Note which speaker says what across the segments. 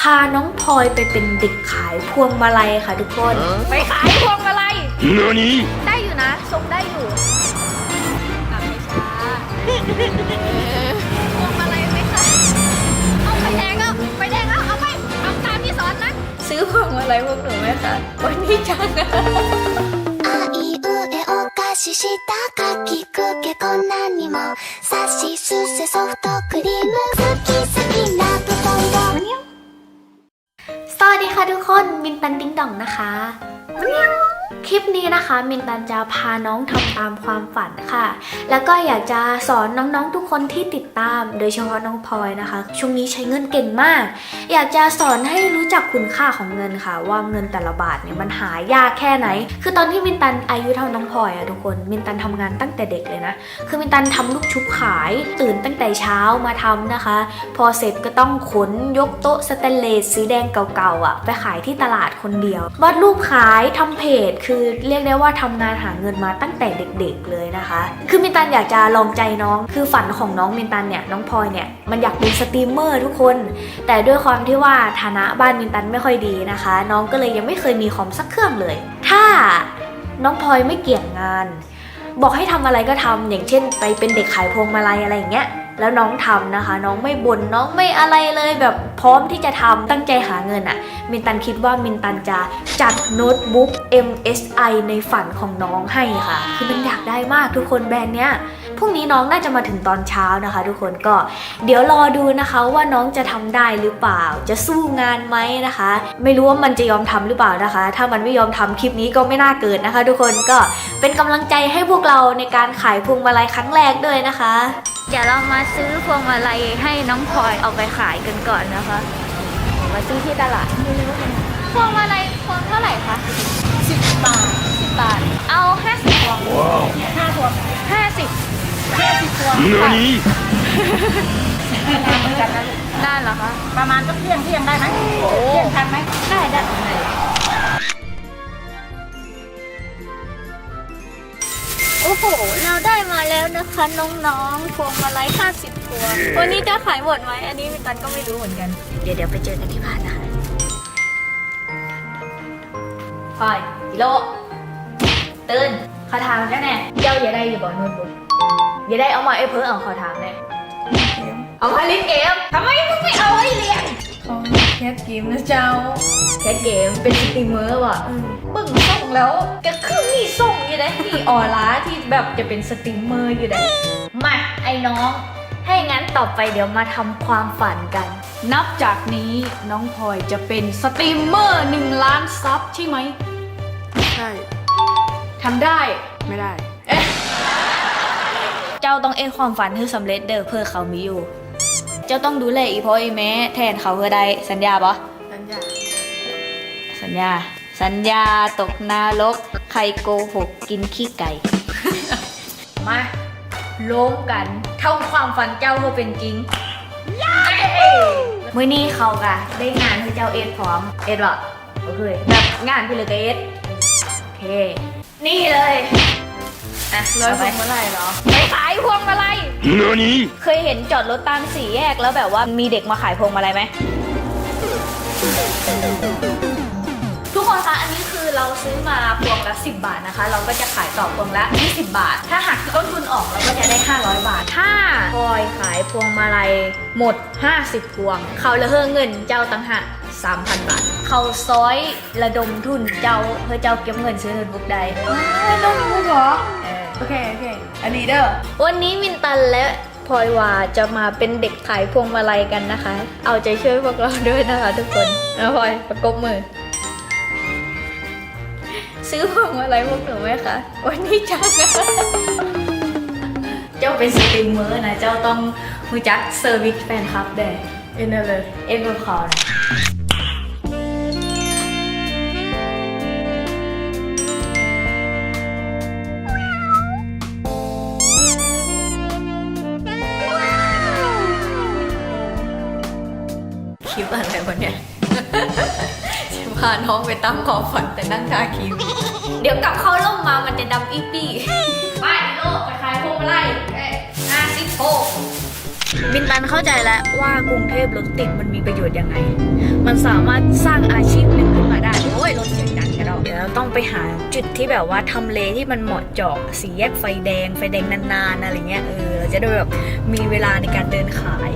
Speaker 1: พาน้องพลอยไปเป็นเด็กขายพวงมาลัยค่ะทุกคน ไปขายพวงมาลัย
Speaker 2: 何
Speaker 1: ได้อยู่นะทรงได้อยู่กลับไม่ช้าพวงมาลัยไหมคะเอาไปแดงเอาไปแดงเอาเอาไปเอาตามที่สอนนะ ซื้อพวงมาลัยพวกหนูไหมคะวันนี้จัง
Speaker 3: あいうえお菓子したかきくけこんなにもさしすせソフトクリーム好き好
Speaker 1: สวัสดีค่ะทุกคนมินปันติ้งดองนะคะ คลิปนี้นะคะมินตันจะพาน้องทำตามความฝันค่ะ แล้วก็อยากจะสอนน้องๆทุกคนที่ติดตาม โดยเฉพาะน้องพลอยนะคะ ช่วงนี้ใช้เงินเก่งมาก อยากจะสอนให้รู้จักคุณค่าของเงินค่ะ ว่าเงินแต่ละบาทเนี่ยมันหายากแค่ไหน คือตอนที่มินตันอายุเท่าน้องพลอยอะทุกคน มินตันทำงานตั้งแต่เด็กเลยนะ คือมินตันทำลูกชุบขาย ตื่นตั้งแต่เช้ามาทำนะคะ พอเสร็จก็ต้องขนยกโต๊ะสแตนเลสสีแดงเก่าๆอะไปขายที่ตลาดคนเดียววาดรูปขายทำเพจคือเรียกได้ว่าทำงานหาเงินมาตั้งแต่เด็กๆเลยนะคะ คือมินตันอยากจะลองใจน้อง คือฝันของน้องมินตันเนี่ยน้องพลอยเนี่ยมันอยากเป็นสตรีมเมอร์ทุกคน แต่ด้วยความที่ว่าฐานะบ้านมินตันไม่ค่อยดีนะคะ น้องก็เลยยังไม่เคยมีคอมสักเครื่องเลย ถ้าน้องพลอยไม่เกี่ยงงาน บอกให้ทำอะไรก็ทำอย่างเช่น ไปเป็นเด็กขายพวงมาลัยอะไรอย่างเงี้ย แล้วน้องทำนะคะ น้องไม่บน่นน้องไม่อะไรเลยแบบพร้อมที่จะทำตั้งใจหาเงินอะ่ะ มินตันคิดว่ามินตันจะจัดโน้ตบุ๊ก MSI ในฝันของน้องให้ค่ะ คือมันอยากได้มากทุกคนแบรนด์เนี้ย พรุ่งนี้น้องน่าจะมาถึงตอนเช้านะคะ ทุกคนก็เดี๋ยวรอดูนะคะว่าน้องจะทำได้หรือเปล่า จะสู้งานไหมนะคะ ไม่รู้ว่ามันจะยอมทำหรือเปล่านะคะ ถ้ามันไม่ยอมทำคลิปนี้ก็ไม่น่าเกิดนะคะ ทุกคนก็เป็นกำลังใจให้พวกเราในการขายพวงมาลัยครั้งแรกด้วยนะคะเดี๋ยวเรามาซื้อพวงมาลัยให้น้องพลอยเอาไปขายกันก่อนนะคะ มาซื้อที่ตลาดพวงมาลัยพวงเท่าไหร่คะสิบบาทสิบบาท เอาห้าสิบพวงห้าพวงห้าสิบ ห้าสิบพวง
Speaker 2: 何
Speaker 1: ได้เหรอคะ
Speaker 4: ประมาณสักเที่ยงเที่ยงได้ไหมเที่ยงทันไหม
Speaker 1: ได้ได้โอ้โห เราได้มาแล้วนะคะน้องๆพวงมาลัย50พวงวันนี้จะขายหมดไหมอันนี้มิตันก็ไม่รู้เหมือนกัน เดี๋ยวเดี๋ยวไปเจอกันที่บ้านนะคะไปกิโลตื่นเขาถามแน่แน่เจ้าอย่าได้อยู่บ่โน้ตบุ๊ก อย่าได้เอามาไอ้เพิ่งเอาเขาถามแน่เอามาเล่นเกมทำไมมึงไม่เอาไว้เรียน
Speaker 4: เขาแคสเกมนะเจ้า
Speaker 1: แคทเกมเป็นสตรีมเมอร์ว่ะเบิ่งส่งแล้วก็คือมีส่งอยู่นะมีออร่าที่แบบจะเป็นสตรีมเมอร์อยู่นะมาไอ้น้อง ให้งั้นต่อไปเดี๋ยวมาทำความฝันกัน
Speaker 4: นับจากนี้น้องพลอยจะเป็นสตรีมเมอร์หนึ่งล้านซับใช่ไหม
Speaker 5: ใช่
Speaker 4: ทำได้
Speaker 5: ไม่ได้
Speaker 1: เจ้าต้องเอ็นความฝันให้สำเร็จเด้อเพื่อเขามีอยู่ เจ้าต้องดูแลอีพ่ออีแม่แทนเขาเพื่อใดสัญญาปะ
Speaker 5: สัญญา
Speaker 1: สัญญา สัญญาตกนรกใครโกหกกินขี้ไก่ มาล้มกันเท่าความฝันเจ้าเพื่อเป็นจริงมื่อนี้เขากะได้งานให้เจ้าเอ็ดพร้อม เอ็ดวะโอเคแบบงานพี่เลยกับเอ็ดโอเค นี่เลย อะ
Speaker 5: ร้อย
Speaker 1: เอา
Speaker 5: พ
Speaker 1: ไป
Speaker 5: วงมาลัยเหรอ
Speaker 1: ไปขายพวงมาลัย
Speaker 2: 何
Speaker 1: เคยเห็นจอดรถตามสี่แยกแล้วแบบว่ามีเด็กมาขายพวงมาลัยไหมทุกคนคะอันนี้คือเราซื้อมาพวงละ10 บาทนะคะ เราก็จะขายต่อพวงละ 20 บาท ถ้าหักต้นทุนออกเราก็จะได้ 500 บาท ถ้าพลอยขายพวงมาลัยหมด 50 พวง เขาละเฮอเงินเจ้าตังหาก3,000 บาท เขาซอยระดมทุนเจ้าเพื่อเจ้าเก็บเงินซื้อโน้ตบุ๊กได้
Speaker 5: ไม่ต้องพูดเหรอ
Speaker 1: เออ
Speaker 5: โอเค โอเค อันนี้เด้อ
Speaker 1: วันนี้มินตันและพลอยวาจะมาเป็นเด็กขายพวงมาลัยกันนะคะ เอาใจช่วยพวกเราด้วยนะคะทุกคนนะพลอยประกบมือ ซื้อพวงมาลัยพวกหนูไหมคะ วันนี้จังเจ้าเป็นสตรีมเมอร์นะ เจ้าต้องมือจักเซอร์วิสแฟนคลับเด้
Speaker 5: เอ็นเลย
Speaker 1: เอ็นกับเขานะ วะเนี่ยจะพาน้องไปตั้งความฝันแต่นั่งทาครีมเดี๋ยวกลับเข้าร่มมามันจะดำอีปี้ไปโลกไปขายพวงมาลัยห้าสิบโมินตันเข้าใจแล้วว่ากรุงเทพรถติดมันมีประโยชน์ยังไง มันสามารถสร้างอาชีพหนึ่งขึ้นมาได้ โอ้ยรถเสียงดังกันเราเดี๋ยวเราต้องไปหาจุดที่แบบว่าทำเลที่มันเหมาะเจาะสีแยกไฟแดง ไฟแดงนานๆอะไรเงี้ยเออเราจะได้แบบมีเวลาในการเดินขาย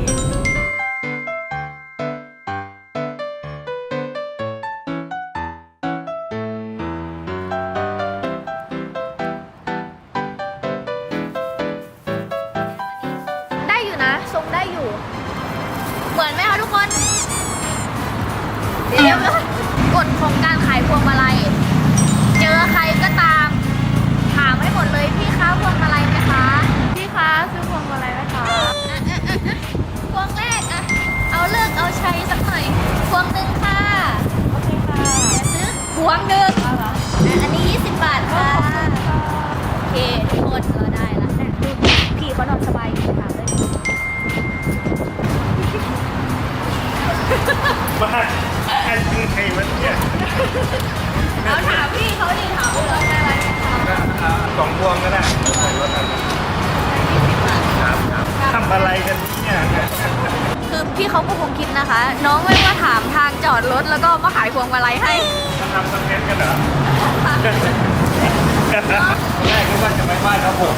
Speaker 2: เขาก็คงคิดนะคะ น้องไม่ว่าถามทางจอดรถแล้วก็มาขายพวงมาลัยให้
Speaker 6: มาทำคอนเทนต์กันเหรอแรกนึกว่าจะไปไหว้พระผม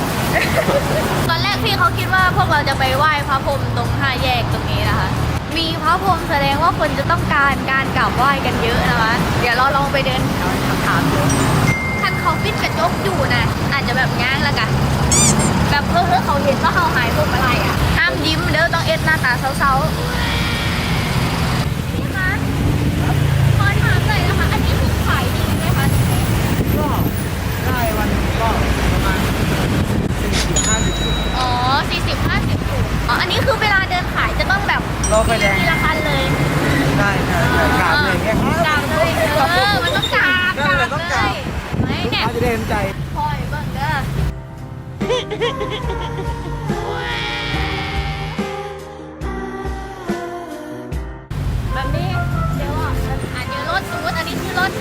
Speaker 2: ตอนแรกพี่เขาคิดว่าพวกเราจะไปไหว้พระพรหมตรงห้าแยกตรงนี้นะคะ มีพระพรหมแสดงว่าคนจะต้องการการกราบไหว้กันเยอะนะคะ เดี๋ยวเราลองไปเดินแถวถามถามๆดูท่านเขาปิดกระจกอยู่นะอาจจะแบบง้างแล้วกันแบบเออเออเขาเห็นว่าเขาหายพวงมาลัยอะห้ามยิ้มเด้อต้องเอ็ดหน้าตาเศร้าๆพี่คะขอถามหน่อยนะคะ อันนี้คือขายดีไหมคะ
Speaker 7: ก็ได้วันก็ประมาณสี่สิบห้าสิบถุง
Speaker 2: อ๋อ 40 50ถุงอ๋อ อั นนี้คือเวลาเดินขายจะต้องแบบ
Speaker 7: รอไฟแดง
Speaker 2: ทีละคันเลย
Speaker 7: ได้ใช่ใช่กราบเลยอย่างเงี้ย
Speaker 2: กราบเลยเออมันต้องกราบ
Speaker 7: นั่นแหละต้องกราบ
Speaker 2: ไม่เนี่ย
Speaker 7: เขาจะได้เห็นใจ
Speaker 2: พอยเบิ่งเด้อแบบนี้เดี๋ยวอะอะเดี๋ยวรถสมมติอันนี้คือรถ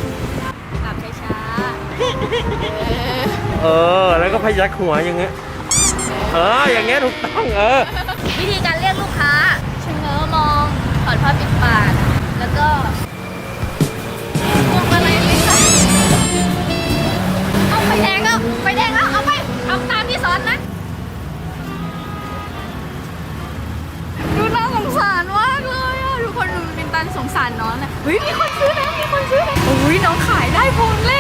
Speaker 2: กลับช้าๆเออ
Speaker 6: เออ แล้วก็พยักหัวอย่างเงี้ย เอออย่างเงี้ยถูกต้องเออ
Speaker 2: วิธีการเรียกลูกค้าชะเง้อมองถอดผ้าปิดปากแล้วก็พวงมาลัยไหมคะเอาไฟแดงแล้วไฟแดงแล้วเอาไปเอาตามที่สอนนะ
Speaker 1: ดูน่าสงสารมากเลยอะทุกคนดูมินตันสงสารน้องนะเฮ้ยมีคนซื้อแล้วมีคนซื้อแล้วโอ้ยน้องขายได้พวงแร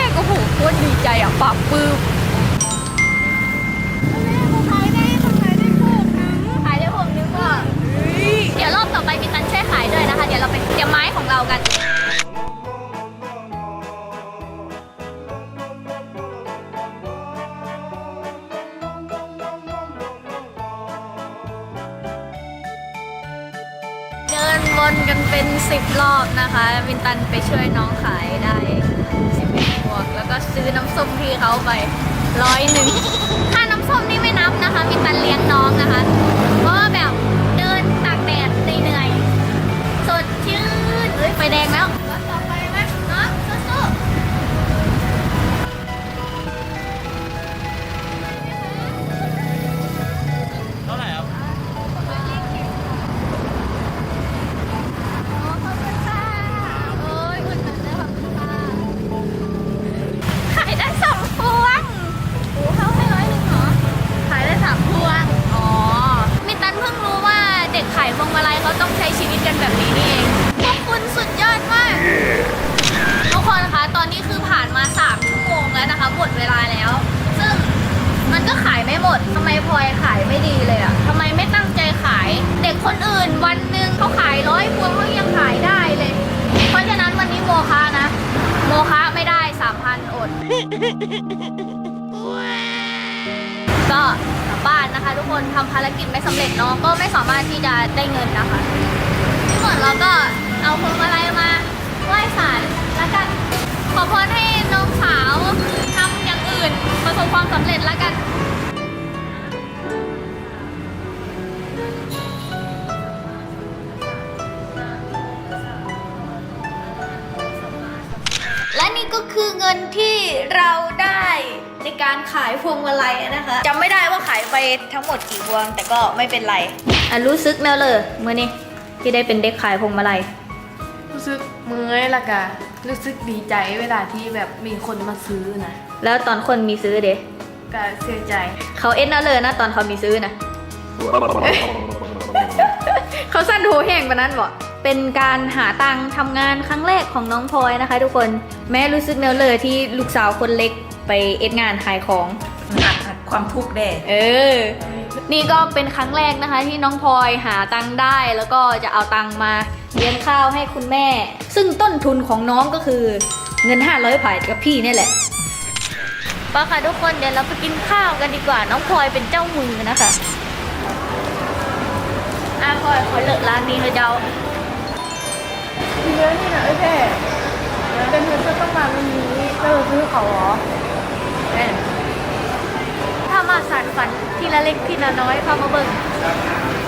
Speaker 2: เขาต้องใช้ชีวิตกันแบบนี้นี่เองพวกคุณสุดยอดมาก ทุกคนคะ ตอนนี้คือผ่านมา 3 ชั่วโมงแล้วนะคะ หมดเวลาแล้ว ซึ่งมันก็ขายไม่หมดทำไมพลอยขายไม่ดีเลยอะทำไมไม่ตั้งใจขาย เด็กคนอื่นวันหนึ่งเขาขายร้อยพวงเขายังขายได้เลย เพราะฉะนั้นวันนี้โมคะนะ โมคะไม่ได้3,000อด ก็กลั บ้านนะคะ ทุกคนทำภารกิจไม่สำเร็จเนาะก็ไม่สามารถที่จะได้เงินนะคะที่หมดเราก็เอาพวงมาลัยมาไหว้ศาลแล้วกันขอพรให้น้องสาวทำอย่างอื่น ประสบความสำเร็จแล้วกัน และนี่ก็คือเงินที่เราได้
Speaker 1: ในการขายพวงมาลัยนะคะจำไม่ได้ว่าขายไปทั้งหมดกี่พวง แต่ก็ไม่เป็นไร
Speaker 2: อะรู้สึกแนวเลยเมื่อนี้ที่ได้เป็นเด็กขายพวงมาลัย
Speaker 5: รู้สึกเมื่อยและกะรู้สึกดีใจเวลาที่แบบมีคนมาซื้อนะ
Speaker 2: แล้วตอนคนมีซื้อเด้
Speaker 5: ก็เสียใจ
Speaker 2: เขาเอ็นเอาเลยนะตอนเขามีซื้อนะ เขาสั้นโหแห้งกว่านั้นบอกเป็นการหาตังค์ทำงานครั้งแรกของน้องพลอยนะคะ ทุกคนแม่รู้สึกแนวเลยที่ลูกสาวคนเล็ก ไปเอ็ดงานขายของ
Speaker 8: อัดอัดความทุกข์แด่
Speaker 2: เออ นี่ก็เป็นครั้งแรกนะคะ ที่น้องพลอยหาตังค์ได้แล้วก็จะเอาตังค์มาเลี้ยงข้าวให้คุณแม่ ซึ่งต้นทุนของน้องก็คือเงิน 500ผ่ายกับพี่นี่แหละป้าค่ะทุกคนเดี๋ยวเราไปกินข้าวกันดีกว่า น้องพลอยเป็นเจ้ามือนะคะอะพลอยขอเลิกร้านนี้เลยเจ้า
Speaker 5: เยอะนี่นะเอ้ยแพ่เป็นเงินก็ต้องมาวันนี้ก็เลยซื้อเขาเหรอ
Speaker 2: ถ้ามาสานฝันทีละเล็กทีละน้อยเข้ามาเบิ่ง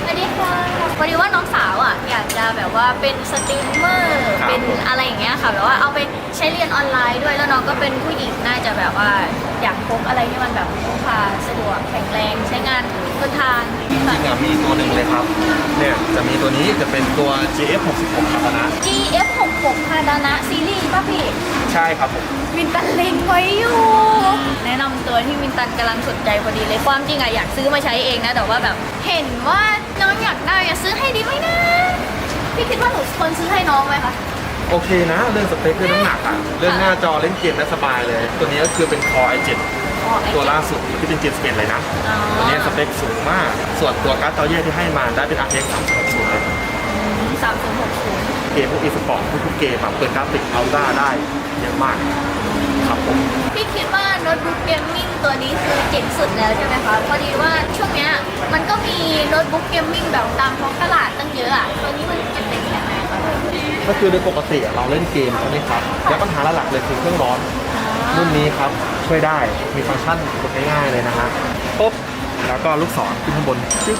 Speaker 2: สวัสดีค่ะพอดีว่าน้องสาวอะอยากจะแบบว่าเป็นสตรีมเมอร์
Speaker 6: ครับ
Speaker 2: เป็นอะไรอย่างเงี้ยค่ะแบบว่าเอาไปใช้เรียนออนไลน์ด้วยแล้วน้องก็เป็นผู้หญิงน่าจะแบบว่าอยากพกอะไรที่มันแบบพกพาสะดวกแข็งแรงใช้งานทนทาน
Speaker 6: จริงๆอะมีตัวหนึ่งเลยครับ เนี่ยจะมีตัวนี้จะเป็นตัว GF 66ครับนะ
Speaker 2: GF66 พาดานะซีรีส์ป่ะพี่
Speaker 6: ใช่ครับผม
Speaker 2: มินตันเล็งไว้อยู่ แนะนำตัวที่มินตันกำลังสนใจพอดีเลยความจริงอะอยากซื้อมาใช้เองนะ แต่ว่าแบบ เห็นว่าน้องอยากได้อยากซื้อให้ดีไหมนะ พี่คิดว่าหนูควรซื้อให้น้องไหมคะ
Speaker 6: โอเคนะ เรื่องสเปคเรื่องน้ำหนักอะเรื่องหน้าจอเล่นเกมได้สบายเลย ตัวนี้ก็คือเป็น Core i7
Speaker 2: อ๋อไอ้
Speaker 6: ตัวล่าสุดที่เป็น71เลยนะตัวนี้สเปคสูงมาก ส่วนตัวการ์ดจอแยกที่ให้มาได้เป็น RTX 3060เลย
Speaker 2: สามศูนย์หก ศูนย์
Speaker 6: เกมพวก e-sport ทุกๆเกมแบบเปิดกราฟิกอัลตร้าได้เยอะมากครับผม
Speaker 2: พี่คิดว่าโน้ตบุ๊กเกมมิ่งตัวนี้คือเจ๋งสุดแล้วใช่ไหมคะพอดีว่าช่วงเนี้ยมันก็มีโน้ตบุ๊กเกมมิ่งแบบตามท้องตลาดตั้งเยอะอะตัวนี้มันจะเป็นยังไงคะ
Speaker 6: ก็คือโดยปกติอะเราเล่นเกมใช่ไหมครับแล้วปัญหาหลักๆเลยคือเครื่องร้อนรุ่นนี้ครับช่วยได้มีฟังก์ชันกดง่ายๆเลยนะฮะปุ๊บแล้วก็ลูกศรขึ้นข้างบนจึ๊บ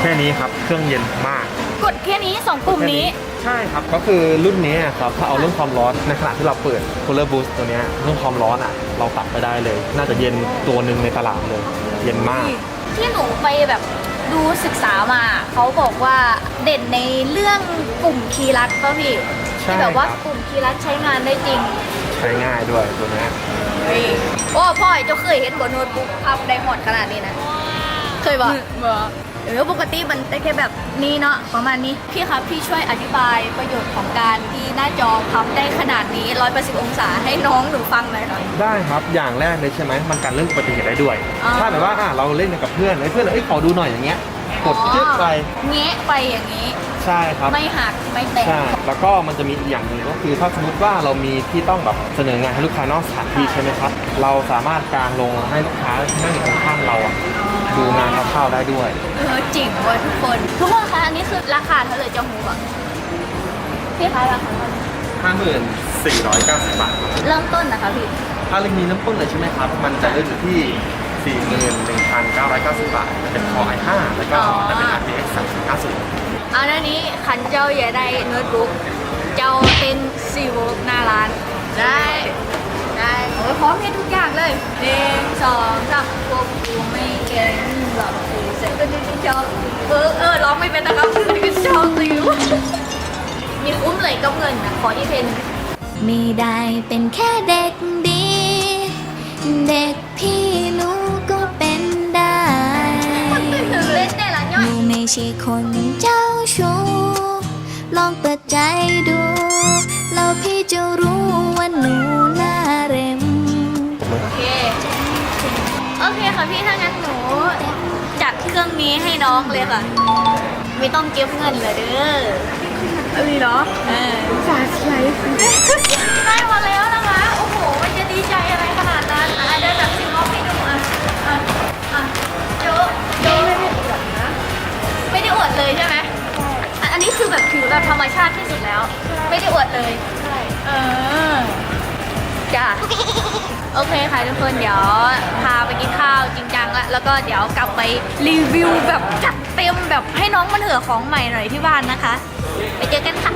Speaker 6: แค่นี้ครับเครื่องเย็นมาก
Speaker 2: กดแค่นี้สองปุ่มนี้
Speaker 6: ใช่ครับ ก็คือรุ่นนี้ครับ ถ้าเอาเรื่องความร้อนในขณะที่เราเปิด Cooler Boost ตัวเนี้ยเรื่องความร้อนอะ เราตัดไปได้เลย น่าจะเย็นตัวหนึ่งในตลาดเลย เย็นมาก
Speaker 2: ที่หนูไปแบบดูศึกษามาเขาบอกว่าเด่นในเรื่องกลุ่มคีย์ลัดป่ะพี่
Speaker 6: ใช่
Speaker 2: ที่แบบว่า
Speaker 6: ครับ
Speaker 2: กลุ่มคีย์ลัดใช้งานได้จริง
Speaker 6: ใช้ง่ายด้วยตัวเนี้ย
Speaker 2: โอ้พ่อยเจ้าเคยเห็นบนโน้ตบุ๊กพับไดมอนด์ขนาดนี้นะ เคยบอก เออปกติมันได้แค่แบบนี้เนาะประมาณนี้พี่ครับพี่ช่วยอธิบายประโยชน์ของการที่หน้าจอพับได้ขนาดนี้180องศาให้น้องหนูฟังหน่อยหน่อย
Speaker 6: ได้ครับ อย่างแรกเลยใช่ไหมมันกันเรื่องอุบัติเหตุได้ด้วย
Speaker 2: อ๋อ
Speaker 6: ถ้าแบบว่าอะเราเล่นกับเพื่อนเฮ้ยเพื่อนเอ้ยขอดูหน่อยอย่างเงี้ย กดจึ๊บไป
Speaker 2: แงะไปอย่างนี้
Speaker 6: ใช่ครับ
Speaker 2: ไม่หักไม่แตก
Speaker 6: ใช่ แล้วก็มันจะมีอีกอย่างหนึ่งก็คือถ้าสมมติว่าเรามีที่ต้องแบบเสนองานให้ลูกค้านอกสถานที่ใช่ไหมครับ เราสามารถกางลงให้ลูกค้าที่นั่งอยู่ข้างๆเราอะดูงานคร่าวๆได้ด้วย
Speaker 2: เออจริงเว่ะทุกคน ทุกคนคะอันนี้คือราคาเท่าไหร่เจ้าหมูอะพี่คะราคาเท่าไหร่
Speaker 6: 5490 บาท
Speaker 2: เริ่มต้นนะคะพี่
Speaker 6: ถ้าเรื่องนี้น้ำต้นเลยใช่ไหมครับ มันจะเริ่มอยู่ที่ 41,990 บาทจะเป็น Core i5 แล้วก็จะเป็น RTX 3050
Speaker 2: เอาหน้านี้ขันเจ้าอย่าได้โน้ตบุ๊กเจ้าเป็นซีโวลต์หน้าร้าน ได้ได้โอ้ยพร้อมให้ทุกอย่างเลยหนึ่งสองสามพวกกูไม่เก่งหรอกคือเสร็จก็จะชอบเออเออร้องไม่เป็นนะครับคือชอบซิวมีคุ้มเลยกับเงินนะขอที่เพน
Speaker 9: ไม่ได้เป็นแค่เด็กดี เด็กพี่หนูก็เป็นได้
Speaker 2: เล่นได้ละ
Speaker 9: ห
Speaker 2: ย่อย
Speaker 9: นูไม่ใช่คนเจ้า นี้
Speaker 2: ให้น้องเลยค่ะ ไม่ต้องเก็บเงินเลยเด้อ
Speaker 5: อะไรเหรอ
Speaker 2: เออ
Speaker 5: สาธิต
Speaker 2: ได้มาแล้วนะคะ โอ้โห มันจะดีใจอะไรขนาดนั้นอะเดินแบบซิงออฟให้ดูอะอะอะโจโจไม่ได้อวดนะ ไม่ได้อวดเลยใช่ไหมอะอันนี้คือแบบถือแบบธรรมชาติที่สุดแล้ว ไม่ได้อวดเลยใช่เออจ้ะ โอเคค่ะทุกคนเดี๋ยวพาไปกินข้าวจริงจังละแล้วก็เดี๋ยวกลับไปรีวิวแบบจัดเต็มแบบให้น้องมันเถือของใหม่หน่อยที่บ้านนะคะ ไปเจอกันค่ะ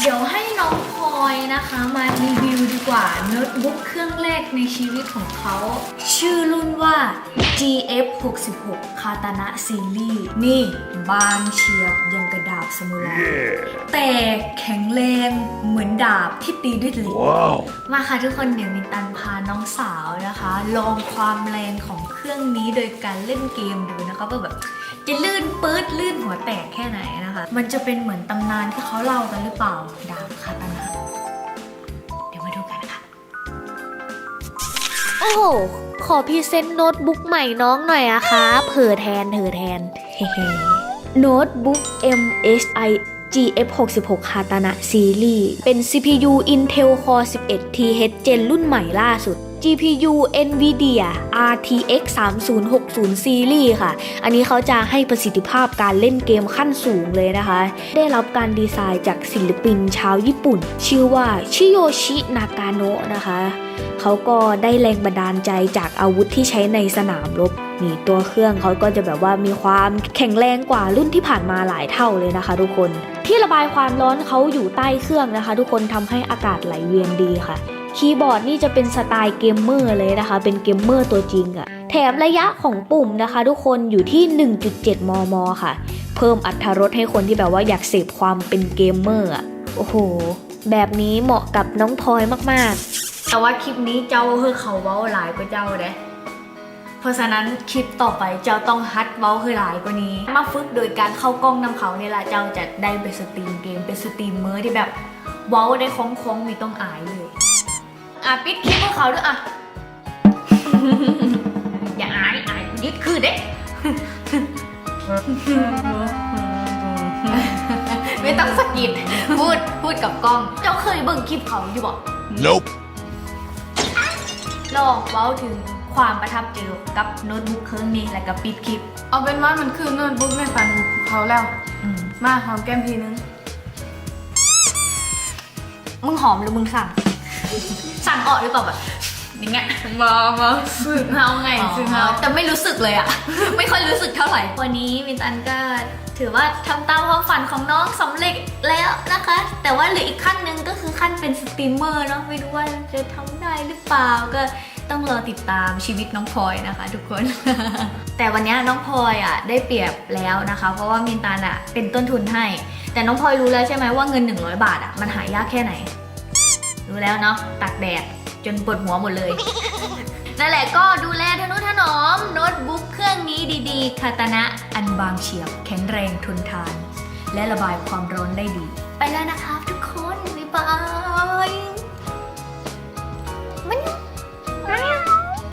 Speaker 2: เดี๋ยวให้น้องพลอยนะคะ มารีวิวดีกว่าโน้ตบุ๊กเครื่องแรกในชีวิตของเขา ชื่อรุ่นว่า GF 66 Katana Series นี่บางเฉียบยังกระ ดาบสมุไร แต่แข็งแรงเหมือนดาบที่ตีด้วยเหล็ก มาค่ะทุกคนเดี๋ยวมินตันพาน้องสาวนะคะ ลองความแรงของเครื่องนี้โดยการเล่นเกมดูนะคะว่าแบบจะลื่นปื๊ดลื่นหัวแตกแค่ไหนนะคะ มันจะเป็นเหมือนตำนานที่เขาเล่ากันหรือเปล่า ดาบคาตานะเดี๋ยวมาดูกันค่ะ
Speaker 1: โอ้โห ขอพรีเซนต์โน้ตบุ๊กใหม่น้องหน่อยอะคะเผื่อแทนเผื่อแทนเฮ้ๆ โน้ตบุ๊ก MSI GF 66 Katana Series เป็น CPU Intel Core 11 TH Gen รุ่นใหม่ล่าสุด GPU NVIDIA RTX 3060 Series ค่ะ อันนี้เขาจะให้ประสิทธิภาพการเล่นเกมขั้นสูงเลยนะคะ ได้รับการดีไซน์จากศิลปินชาวญี่ปุ่น ชื่อว่าชิโยชินากาโนะนะคะ เขาก็ได้แรงบันดาลใจจากอาวุธที่ใช้ในสนามรบนี่ตัวเครื่องเขาก็จะแบบว่ามีความแข็งแรงกว่ารุ่นที่ผ่านมาหลายเท่าเลยนะคะ ทุกคน ที่ระบายความร้อนเขาอยู่ใต้เครื่องนะคะ ทุกคนทำให้อากาศไหลเวียนดีค่ะ คีย์บอร์ดนี่จะเป็นสไตล์เกมเมอร์เลยนะคะ เป็นเกมเมอร์ตัวจริงอะแถมระยะของปุ่มนะคะ ทุกคนอยู่ที่ 1.7 มม ค่ะ เพิ่มอัตรรสให้คนที่แบบว่าอยากเสพความเป็นเกมเมอร์อะโอ้โห แบบนี้เหมาะกับน้องพลอยมากๆ
Speaker 2: แต่ว่าคลิปนี้เจ้าเฮือเขาเว้าหลายกว่าเจ้าเด้เพราะฉะนั้นคลิปต่อไปเจ้าต้องฮัดเว้าคือหลายกว่านี้ มาฝึกโดยการเข้ากล้องนำเขาเนี่ยแหละเจ้าจะได้ไปสตรีมเกมเป็นสตรีมเมอร์ที่แบบเว้าได้คล้องๆมีต้องอายเลย อะปิดคลิปพวกเขาด้วยอะ อย่าอายอายยึดคือเด้ ไม่ต้องสะกิดพูดพูดกับกล้อง เจ้าเคยเบิ่งคลิปเขาอยู่บ่
Speaker 10: Nope.
Speaker 2: ลองเว้าถึงความประทับใจกับโน้ตบุ๊กเครื่องนี้และกับปิดคลิป
Speaker 5: เอาเป็นว่ามันคือโน้ตบุ๊กในฝันของเขาแล้ว
Speaker 2: อืม
Speaker 5: มาหอมแก้มทีนึง
Speaker 2: มึงหอมหรือมึงสั่ง สั่งออกหรือเปล่าแบบอย่างเงี้ย
Speaker 5: มามาสึกเฮาไงสึกเฮา
Speaker 2: แต่ไม่รู้สึกเลยอะไม่ค่อยรู้สึกเท่าไหร่วันนี้มินตันก็ถือว่าทำตามความฝันของน้องสำเร็จแล้วนะคะ แต่ว่าเหลืออีกขั้นหนึ่งก็คือขั้นเป็นสตรีมเมอร์เนาะไม่รู้ว่าจะทำได้หรือเปล่าก็ต้องรอติดตามชีวิตน้องพลอยนะคะ ทุกคน แต่วันนี้น้องพลอยอะได้เปรียบแล้วนะคะ เพราะว่ามินตันอะเป็นต้นทุนให้ แต่น้องพลอยรู้แล้วใช่ไหมว่าเงิน 100 บาทอะมันหายากแค่ไหนรู้ แล้วเนาะตากแดดจนปวดหัวหมดเลย นั่นแหละก็ดูแลทนุถนอมโน้ตบุ๊กเครื่องนี้ดีๆคาตานะอันบางเฉียบแข็งแรงทนทาน และระบายความร้อนได้ดี ไปแล้วนะครับทุกคน บ๊ายบาย